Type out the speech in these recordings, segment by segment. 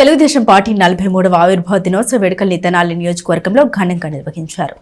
Telugu Desam party నలభై మూడవ ఆవిర్భావ దినోత్సవ వేడుకల్ని తెనాలి నియోజకవర్గంలో ఘనంగా నిర్వహించారు.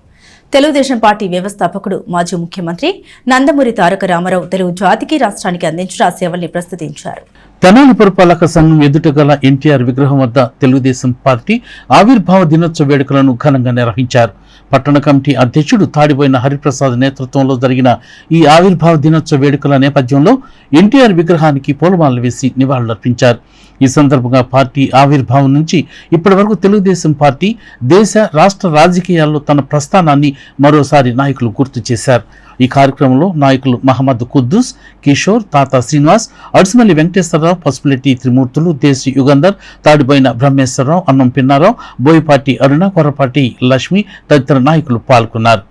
తెలుగుదేశం పార్టీ వ్యవస్థాపకుడు మాజీ ముఖ్యమంత్రి నందమూరి తారక రామారావు తెలుగు జాతికి రాష్ట్రానికి అందించిన సేవల్ని ప్రస్తుతించారు. తెనాలి పురపాలక సంఘం ఎదుట గల ఎన్టీఆర్ విగ్రహం వద్ద తెలుగుదేశం పార్టీ ఆవిర్భావ దినోత్సవ వేడుకలను ఘనంగా నిర్వహించారు. పట్టణ కమిటీ అధ్యక్షుడు తాడిపోయిన హరిప్రసాద్ నేతృత్వంలో జరిగిన ఈ ఆవిర్భావ దినోత్సవ వేడుకల నేపథ్యంలో ఎన్టీఆర్ విగ్రహానికి పూలమాలలు వేసి నివాళులర్పించారు. ఈ సందర్భంగా పార్టీ ఆవిర్భావం నుంచి ఇప్పటి వరకు తెలుగుదేశం పార్టీ దేశ రాష్ట్ర రాజకీయాల్లో తన ప్రస్థానాన్ని మరోసారి నాయకులు గుర్తు చేశారు. ఈ కార్యక్రమంలో నాయకులు మహమ్మద్ కుద్దూస్ కిషోర్ తాత శ్రీనివాస్ అడుసుమల్లి వెంకటేశ్వరరావు పసుపులెట్టి త్రిమూర్తులు దేశీ యుగంధర్ తాడిపోయిన బ్రహ్మేశ్వరరావు అన్నం పిన్నారావు బోయపాటి అరుణ కొరపాటి లక్ష్మి తదితర నాయకులు పాల్గొన్నారు.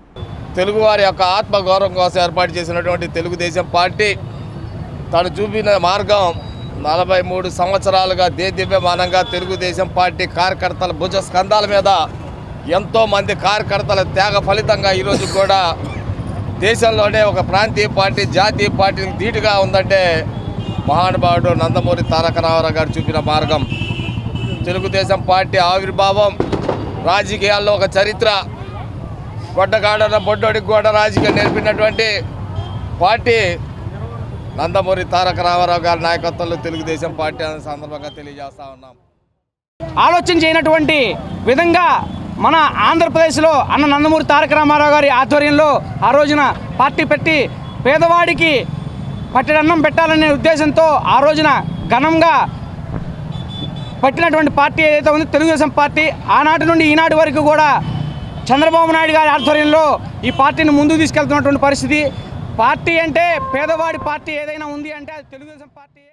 తెలుగువారి యొక్క ఆత్మగౌరవం కోసం ఏర్పాటు చేసినటువంటి తెలుగుదేశం పార్టీ తను చూపిన మార్గం నలభై మూడు సంవత్సరాలుగా దేదీప్యమానంగా తెలుగుదేశం పార్టీ కార్యకర్తల భుజ స్కంధాల మీద ఎంతోమంది కార్యకర్తల త్యాగ ఫలితంగా ఈరోజు కూడా దేశంలోనే ఒక ప్రాంతీయ పార్టీ జాతీయ పార్టీకి ధీటుగా ఉందంటే మహానుభావుడు నందమూరి తారక రామారావు గారు చూపిన మార్గం. తెలుగుదేశం పార్టీ ఆవిర్భావం రాజకీయాల్లో ఒక చరిత్ర. గొడ్డగాడన బొడ్డోడికి గోడ రాజకీయం నేర్పినటువంటి పార్టీ నందమూరి తారక రామారావు గారి నాయకత్వంలో తెలుగుదేశం పార్టీ అనే సందర్భంగా తెలియజేస్తా ఉన్నాం. ఆలోచన చేయనటువంటి విధంగా మన ఆంధ్రప్రదేశ్లో అన్న నందమూరి తారక రామారావు గారి ఆధ్వర్యంలో ఆ రోజున పార్టీ పెట్టి పేదవాడికి పట్టడన్నం పెట్టాలనే ఉద్దేశంతో ఆ రోజున ఘనంగా పట్టినటువంటి పార్టీ ఏదైతే ఉందో తెలుగుదేశం పార్టీ ఆనాటి నుండి ఈనాటి వరకు కూడా చంద్రబాబు నాయుడు గారి ఆధ్వర్యంలో ఈ పార్టీని ముందుకు తీసుకెళ్తున్నటువంటి పరిస్థితి. పార్టీ అంటే పేదవాడి పార్టీ ఏదైనా ఉంది అంటే అది తెలుగుదేశం పార్టీ.